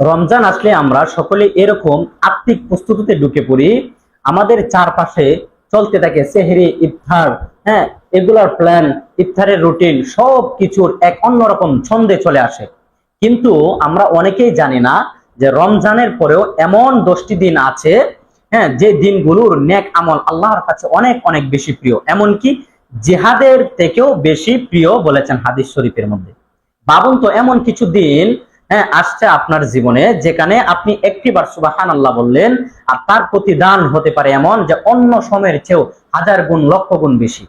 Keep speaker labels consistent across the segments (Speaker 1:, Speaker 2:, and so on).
Speaker 1: রমজান আসলে আমরা সকলে এরকম আত্মিক প্রস্তুতিতে ঢুকে পড়ি। আমাদের চারপাশে চলতে থাকে সেহেরি, ইফতার হ্যাঁ এগুলার প্ল্যান ইফতারের রুটিন সব কিছুর এক অন্যরকম ছন্দে চলে আসে। কিন্তু আমরা অনেকেই জানি না যে রমজানের পরেও এমন দশটি দিন আছে হ্যাঁ যে দিনগুলোর নেক আমল আল্লাহর কাছে অনেক অনেক বেশি প্রিয়। এমনকি জিহাদের থেকেও বেশি প্রিয় বলেছেন হাদিস শরীফের মধ্যে। ভাবুন তো, এমন কিছু দিন হ্যাঁ আসছে আপনার জীবনে, যেখানে আপনি একটিবার সুবাহান আল্লাহ বললেন, আর তার প্রতিদান হতে পারে এমন যে অন্য সময়ের চেয়েও হাজার গুণ, লক্ষ গুণ বেশি।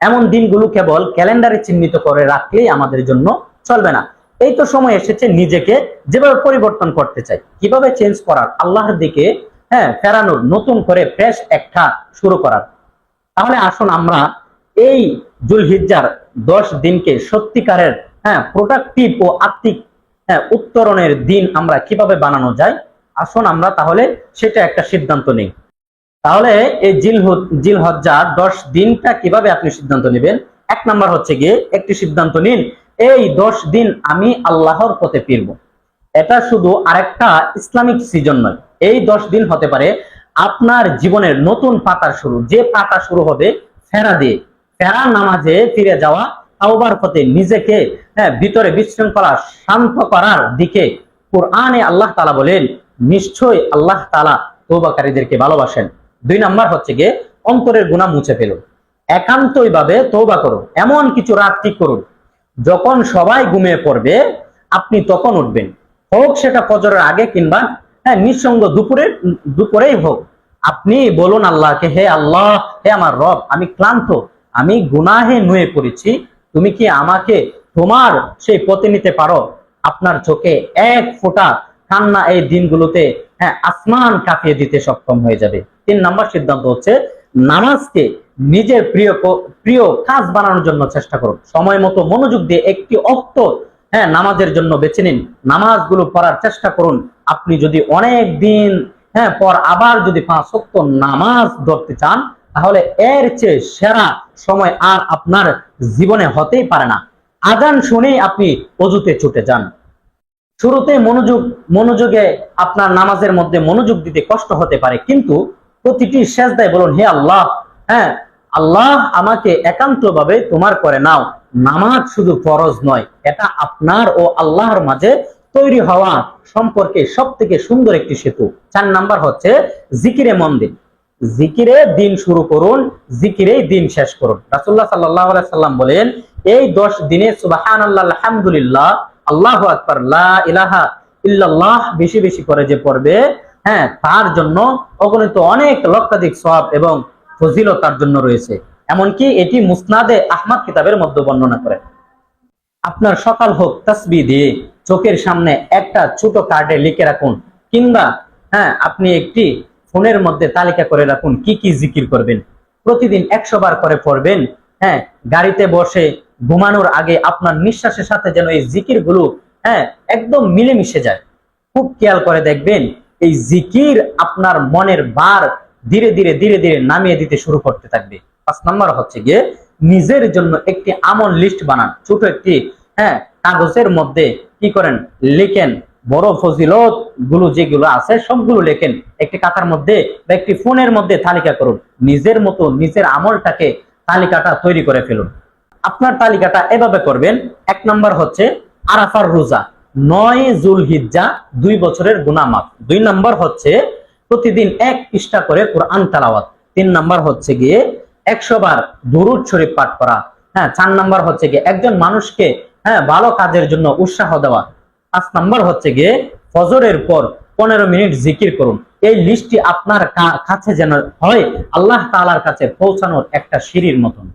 Speaker 1: এমন দিনগুলো কেবল ক্যালেন্ডারে চিহ্নিত করে রাখলেই আমাদের জন্য চলবে না। এই তো সময় এসেছে নিজেকে যেভাবে পরিবর্তন করতে চাই, কীভাবে চেঞ্জ করার, আল্লাহর দিকে হ্যাঁ ফেরানোর, নতুন করে ফ্রেশ একটা শুরু করার। তাহলে আসুন আমরা এই জুলহিজ্জার দশ দিনকে সত্যিকারের হ্যাঁ প্রোডাক্টিভ ও আত্মিক উত্তরণের দিন আমরা কীভাবে বানানো যায়? আসুন আমরা তাহলে সেটা একটা সিদ্ধান্ত নেই। তাহলে এই জিল জিল হজ্জার দশ দিনটা কীভাবে আপনি সিদ্ধান্ত নেবেন? এক নাম্বার হচ্ছে গিয়ে একটি সিদ্ধান্ত নিন, এই দশ দিন আমি আল্লাহর পথে ফিরব। এটা শুধু আরেকটা ইসলামিক সিজন নয়, এই দশ দিন হতে পারে আপনার জীবনের নতুন পাতার শুরু, যে পাতা শুরু হবে ফেরা দিয়ে। ফেরা নামাজে ফিরে যাওয়া তাওবার পথে নিজেকে হ্যাঁ ভিতরে বিশৃঙ্খলা শান্ত করার দিকে কোরআনে আল্লাহ তালা বলেন নিশ্চয়ই আল্লাহ তালা তৌবাকারীদেরকে ভালোবাসেন। দুই নাম্বার হচ্ছে গিয়ে অন্তরের গুণা মুছে ফেলুন একান্তই ভাবে তৌবা করুন এমন কিছু রাত ঠিক করুন, যখন সবাই ঘুমিয়ে পড়বে, আপনি তখন উঠবেন। হোক সেটা ফজরের আগে কিংবা হ্যাঁ নিঃসঙ্গ দুপুরে, দুপুরেই হোক, আপনি বলুন আল্লাহকে, হে আল্লাহ, হে আমার রব, আমি ক্লান্ত, আমি গুনাহে নুয়ে পড়েছি তুমি কি আমাকে তোমার সেই পথে নিতে পারো? আপনার চোখে এক ফোঁটা কান্না এই দিনগুলোতে হ্যাঁ আসমান কাঁপিয়ে দিতে সক্ষম হয়ে যাবে। তিন নাম্বার সিদ্ধান্ত হচ্ছে, নামাজকে নিজের প্রিয় প্রিয় কাজ বানানোর জন্য চেষ্টা করুন। সময় মতো মনোযোগ দিয়ে একটি অক্ত হ্যাঁ নামাজের জন্য বেছে নিন। নামাজগুলো পড়ার চেষ্টা করুন। আপনি যদি অনেক দিন হ্যাঁ পর আবার যদি পাঁচ নামাজ ধরতে চান তাহলে এর চেয়ে সেরা সময় আর আপনার জীবনে হতেই পারে না। আজান শুনেই আপনি অজুতে ছুটে যান। শুরুতে মনোযোগ, মনোযোগে আপনার নামাজের মধ্যে মনোযোগ দিতে কষ্ট হতে পারে, কিন্তু প্রতিটি সেজদায় বলুন, হে আল্লাহ হ্যাঁ আল্লাহ আমাকে একান্তভাবে তোমার করে নাও। নামাজ শুধু ফরজ নয়, এটা আপনার ও আল্লাহর মাঝে তৈরি হওয়া সম্পর্কে সব থেকে সুন্দর একটি সেতু। চার নাম্বার হচ্ছে জিকিরে মন দিন। জিকিরে দিন শুরু করুন, জিকিরেই দিন শেষ করুন। রাসুল্লাহ সাল্লাহ সাল্লাম বলেন, এই দশ দিনে সুবাহান আল্লাহ আলহামদুলিল্লাহ, আল্লাহ আকবর ইলাহা বেশি বেশি করে যে পড়বে হ্যাঁ তার জন্য অগণিত অনেক লক্ষাধিক সব এবং ফজিলত তার জন্য রয়েছে। এমনকি এটি মুসনাদে আহমদ কিতাবের মধ্যে বর্ণনা করে। আপনার সকাল হোক তসবি দিয়ে চোখের সামনে একটা ছোট কার্ডে লিখে রাখুন, কিংবা হ্যাঁ আপনি একটি ফোনের মধ্যে তালিকা করে রাখুন, কি কি জিকির করবেন। প্রতিদিন একশো বার করে পড়বেন। হ্যাঁ গাড়িতে বসে ঘুমানোর আগে আপনার নিঃশ্বাসের সাথে যেন এই জিকিরগুলো হ্যাঁ একদম মিলেমিশে যায়। খুব খেয়াল করে দেখবেন, এই জিকির আপনার মনের বার ধীরে ধীরে ধীরে ধীরে নামিয়ে দিতে শুরু করতে থাকবে। পাঁচ নাম্বার হচ্ছে গিয়ে নিজের জন্য একটি আমল লিস্ট বানান। ছোট একটি হ্যাঁ কাগজের মধ্যে কি করেন? লিখেন বড় ফজিলতগুলো যেগুলো আছে, সবগুলো লেখেন। একটি খাতার মধ্যে বা একটি ফোনের মধ্যে তালিকা করুন। নিজের মতো, নিজের আমলটাকে তালিকাটা তৈরি করে ফেলুন। আপনার তালিকাটা এভাবে করবেন, এক নম্বর হচ্ছে আরাফার রোজা। নয় জুল হিজ্জা দুই বছরের গুনামাপ দুই নম্বর হচ্ছে প্রতিদিন এক পৃষ্ঠা করে কোরআন তালাওয়াত। তিন নম্বর হচ্ছে গিয়ে একশো বার দুরুদ শরীফ পাঠ করা। হ্যাঁ চার নম্বর হচ্ছে গিয়ে একজন মানুষকে হ্যাঁ ভালো কাজের জন্য উৎসাহ দেওয়া। পাঁচ নাম্বার হচ্ছে গিয়ে ফজরের পর পনেরো মিনিট জিকির করুন। এই লিস্টটি আপনার কাছে যেন হয়, আল্লাহ তালার কাছে পৌঁছানোর একটা সিঁড়ির মতন।